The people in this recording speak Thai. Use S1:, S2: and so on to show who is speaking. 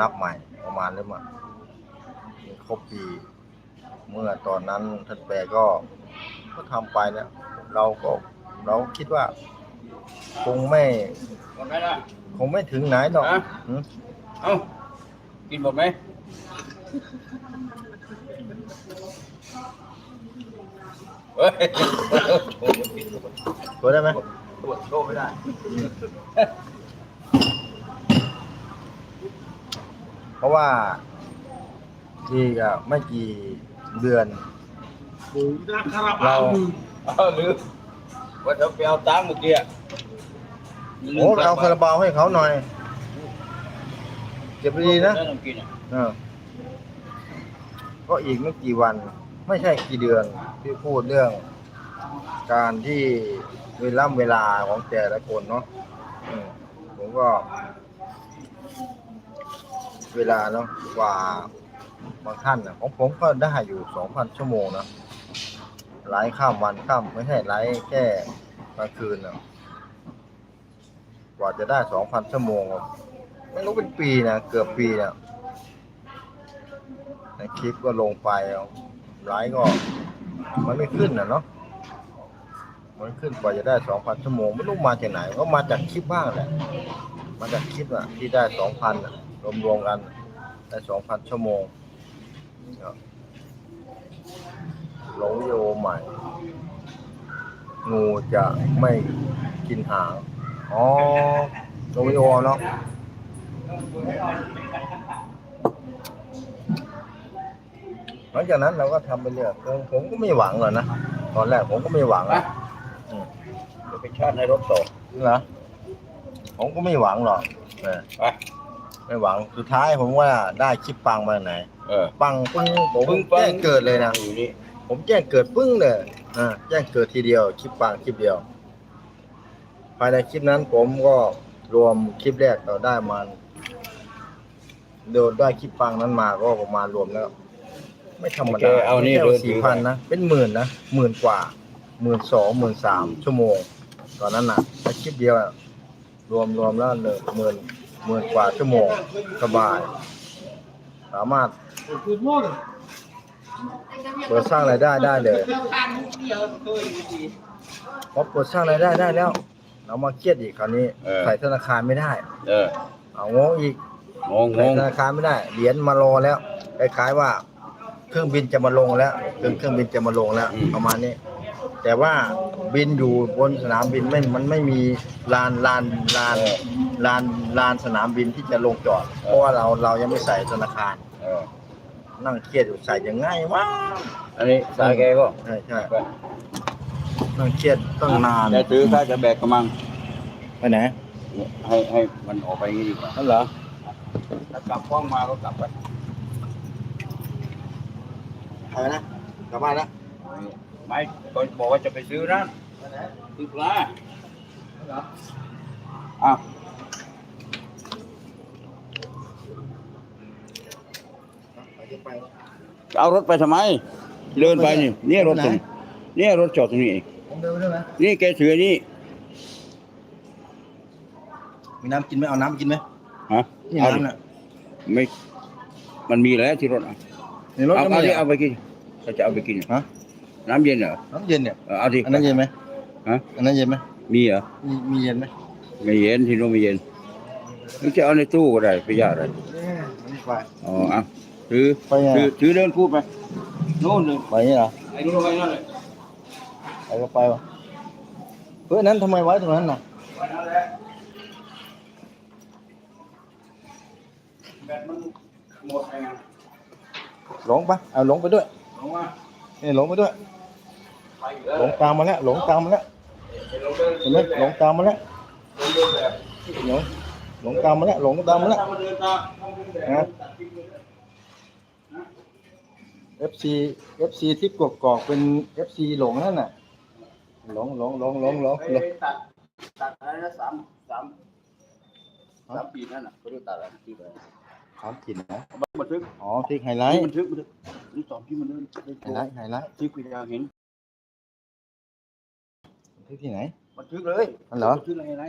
S1: นับใหม่ประมาณเริ่มอะครบปี เมื่อตอนนั้นท่านแปรก็ก็ทำไปเนี่ยเราก็เราคิดว่า คงไม่
S2: หมดไหมล่ะ
S1: คงไม่ถึงไหนหรอก
S2: ฮะ
S1: หืม
S2: เอ้า กินหมดไหมเฮ้ยโชว์มันปิดหมด
S1: เปิดได้ไหม
S2: ตรวจโชว์ไม่ได้
S1: เพ ราะว่าที่ก็ไม่กี่เดือน เรา
S2: เอ้าลืมว่าจะไปเอาตังค์เมื่อกี้อะ
S1: โอ้เอาคาราบาวให้เขาหน่อย เก็บดีๆนะ
S2: ได้น้ำกินอะ
S1: เออก็อีกไม่กี่วัน ไม่ใช่กี่เดือนที่พูดเรื่อง การที่เวลาเวลาของแต่ละคนเนาะอืมผมก็ เวลาเนาะกว่าบางท่านนะของผมก็ได้อยู่สองพันชั่วโมงนะไลฟ์ข้ามวันข้ามไม่ใช่ไลฟ์แค่กลางคืนนะกว่าจะได้สองพันชั่วโมงไม่รู้เป็นปีนะเกือบปีนะในคลิปก็ลงไปไลฟ์ก็มันไม่ขึ้นนะเนาะมันขึ้นกว่าจะได้สองพันชั่วโมงไม่รู้มาจากไหนก็มาจากคลิปบ้างแหละมาจากคลิปอะที่ได้สองพันอะ รวมๆกันได้สองพันชั่วโมงครับลงวิดีโอใหม่ งูจะไม่กินหาง อ๋อลงวิดีโอเนาะหลังจากนั้นเราก็ทำไปเรื่อยผมผมก็ไม่หวังหรอกนะ ตอนแรกผมก็ไม่หวังอะอืม
S2: เดี๋ยวไปชาร์จในรถต่อ
S1: เหรอผมก็ไม่หวังหรอกเออ
S2: ไป
S1: ไม่หวังสุดท้ายผมว่าได้คลิปปังมาจากไหน
S2: เออ
S1: ปังปึ้งผม
S2: ปึ้งปัง
S1: แจ้งเกิดเลยนะ
S2: อยู่นี่
S1: ผมแจ้งเกิดปึ้งเลยอ่าแจ้งเกิดทีเดียว คลิปปังคลิปเดียว ภายในคลิปนั้นผมก็รวมคลิปแรกเราได้มาโดนได้คลิปปังนั้นมาก็ประมาณรวมแล้ว ไม่ธรรม
S2: โอเค
S1: ดา
S2: เอานี่
S1: ไม่
S2: เดิ
S1: ใช่
S2: น
S1: สี่พันนะเป็นหมื่นนะหมื่นกว่าหมื่นสองหมื่นสามชั่วโมง ตอนนั้นนะถ้าคลิปเดียวอะรวมรวมแล้วเลยหมื่น หมื่นกว่าชั่วโมงสบาย สามารถเปิดสร้างรายได้ได้เลยพอเปิดสร้างรายได้ได้แล้ว เรามาเครียดอีกคราวนี้
S2: เออ
S1: ใส่ธนาคารไม่ได้
S2: เออ
S1: เอางงอีก
S2: งงง
S1: ใส่
S2: ง
S1: ธนาคารไม่ได้ เหรียญมารอแล้วคล้ายๆว่า เครื่องบินจะมาลงแล้วเครื่องเครื่องบินจะมาลงแล้วประมาณนี้ แต่ว่าบินอยู่บนสนามบินไม่มันไม่มีลานลานลาน ลานลานสนามบินที่จะลงจอด เพราะว่าเราเรายังไม่ใส่ธนาคาร
S2: เออ
S1: นั่งเครียดอยู่ใส่ยังไงวะ
S2: อันนี้สายแกก็
S1: ใช่ใช่นั่งเครียดตั้งนาน
S2: จะซื้อถ้าจะแบกกระมัง
S1: ไปไหน
S2: ให้ให้มันออกไปอย่างนี้ดีกว่า
S1: นั่นเหรอ
S2: ถ้ากลับห้องมาก็กลับไป
S1: ไปนะกลับบ้านแล้ว
S2: ไม่ก็บอกว่าจะไปซื้อนั่นซื้อปลาอ้าว
S1: ไป
S2: เอารถไปทำไม เดินไปนี่เนี่ยรถตรงเนี่ยรถจอดตรงนี้เอง
S1: ผมเดินไปด้วยไหม
S2: นี่แกถือนี่
S1: มีน้ำกินไหมเอาน้ำกินไหม
S2: ฮะ
S1: นี่
S2: เอาดิ
S1: น้ำน่ะ
S2: ไม่ มันมีแล้วที่รถอะ
S1: ในรถ
S2: เอา
S1: ก็
S2: เอา
S1: มี
S2: ที่
S1: อะ
S2: เอาไปกินถ้าจะเอาไปกิน
S1: ฮะ
S2: น้ำเย็นเหรอ
S1: น้ำเย็นเนี่ย
S2: เออเอาดิ
S1: อันนั้นเย็นไหม
S2: ฮะ
S1: อันนั้นเย็นไหม
S2: มีเหรอ
S1: มีมีเย็นไหม
S2: ไม่เย็นที่โน้นไม่เย็นนึกจะเอาในตู้ก็ได้ไปยากอะไร
S1: เนี่ยอันนี้ไป
S2: อ๋ออะ ถือ
S1: ไปไง
S2: ถือถือเดินคู่ไปโน่นเลย
S1: ไปนี่เหรอ
S2: ไอ้นู่นไปนั่นเลย
S1: ไปก็ไปวะเฮ้ยอันนั้นทำไมไว้ตรงนั้นน่ะ
S2: ไปนั่นแหละแบตมันหมดไปไง
S1: หลงปะเอาหลงไปด้วย
S2: ลงมา
S1: นี่หลงไปด้วย
S2: ไปอีกแล้ว
S1: หลงตามมาแล้ว หลงตามมาแล้ว
S2: ลงเดิน
S1: เห็นไหมหลงตามมาแล้ว
S2: ลงเดินแบบ
S1: หลงหลงตามมาแล้ว หลงตามมาแล้ว
S2: เดินตามลง เดินแบบ
S1: นะ FC FC ที่กกอกเป็น FC หลงนั่นน่ะหลงหลงหลงหลงหลง
S2: ไป
S1: หลง
S2: ตัดตัดอะไรนะสามสามสามปีนั่นน่ะเขาเรียกตัดอะไรที่อะไร
S1: ถามกินนะ
S2: บันทึก
S1: อ๋อที่ไฮไล
S2: นี่
S1: ท์
S2: บันทึกบันทึกนี่ตอนที่มันเดินได้
S1: ไฮไลท์ไฮไลท์
S2: ที่คุณยาเห็น
S1: ที่ที่ไหน
S2: บันทึกเลย
S1: อันเหรอ
S2: บันทึกอะไรไร